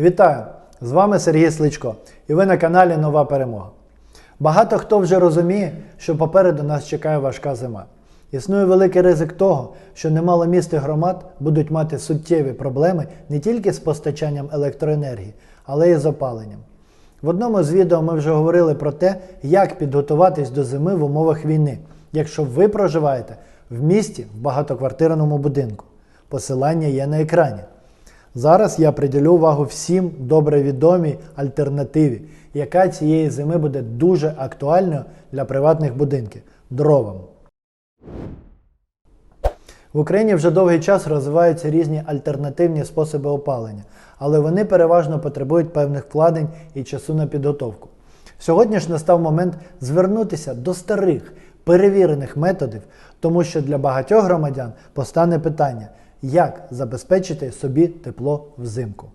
Вітаю! З вами Сергій Сличко і ви на каналі Нова Перемога. Багато хто вже розуміє, що попереду нас чекає важка зима. Існує великий ризик того, що немало міст і громад будуть мати суттєві проблеми не тільки з постачанням електроенергії, але й з опаленням. В одному з відео ми вже говорили про те, як підготуватись до зими в умовах війни, якщо ви проживаєте в місті в багатоквартирному будинку. Посилання є на екрані. Зараз я приділю увагу всім добре відомій альтернативі, яка цієї зими буде дуже актуальною для приватних будинків дровам. В Україні вже довгий час розвиваються різні альтернативні способи опалення, але вони переважно потребують певних вкладень і часу на підготовку. Сьогодні ж настав момент звернутися до старих перевірених методів, тому що для багатьох громадян постане питання, як забезпечити собі тепло взимку.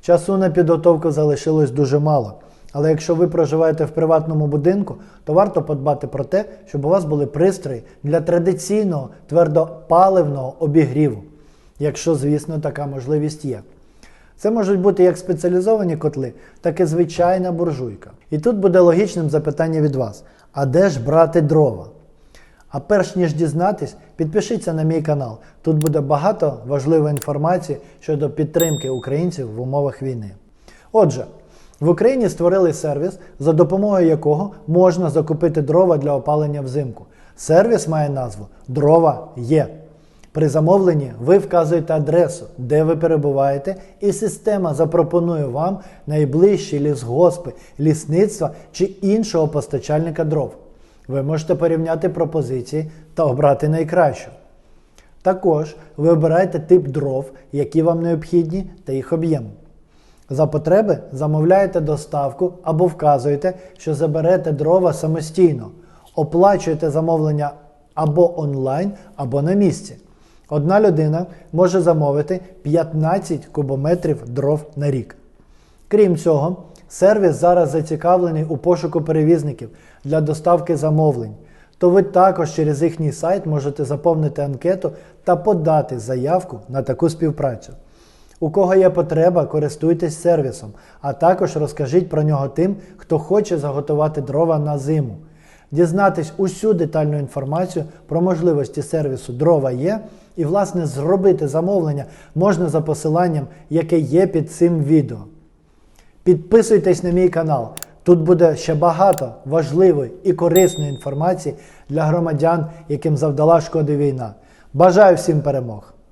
Часу на підготовку залишилось дуже мало. Але якщо ви проживаєте в приватному будинку, то варто подбати про те, щоб у вас були пристрої для традиційного твердопаливного обігріву, якщо, звісно, така можливість є. Це можуть бути як спеціалізовані котли, так і звичайна буржуйка. І тут буде логічним запитання від вас: а де ж брати дрова? А перш ніж дізнатись, підпишіться на мій канал. Тут буде багато важливої інформації щодо підтримки українців в умовах війни. Отже, в Україні створили сервіс, за допомогою якого можна закупити дрова для опалення взимку. Сервіс має назву Дрова є. При замовленні ви вказуєте адресу, де ви перебуваєте, і система запропонує вам найближчі лісгоспи, лісництва чи іншого постачальника дров. Ви можете порівняти пропозиції та обрати найкращу. Також ви обираєте тип дров, які вам необхідні, та їх об'єм. За потреби замовляєте доставку або вказуєте, що заберете дрова самостійно. Оплачуєте замовлення або онлайн, або на місці. Одна людина може замовити 15 кубометрів дров на рік. Крім цього, сервіс зараз зацікавлений у пошуку перевізників для доставки замовлень. То ви також через їхній сайт можете заповнити анкету та подати заявку на таку співпрацю. У кого є потреба, користуйтесь сервісом, а також розкажіть про нього тим, хто хоче заготувати дрова на зиму. Дізнатись усю детальну інформацію про можливості сервісу дрова є, і, власне, зробити замовлення можна за посиланням, яке є під цим відео. Підписуйтесь на мій канал. Тут буде ще багато важливої і корисної інформації для громадян, яким завдала шкоди війна. Бажаю всім перемог!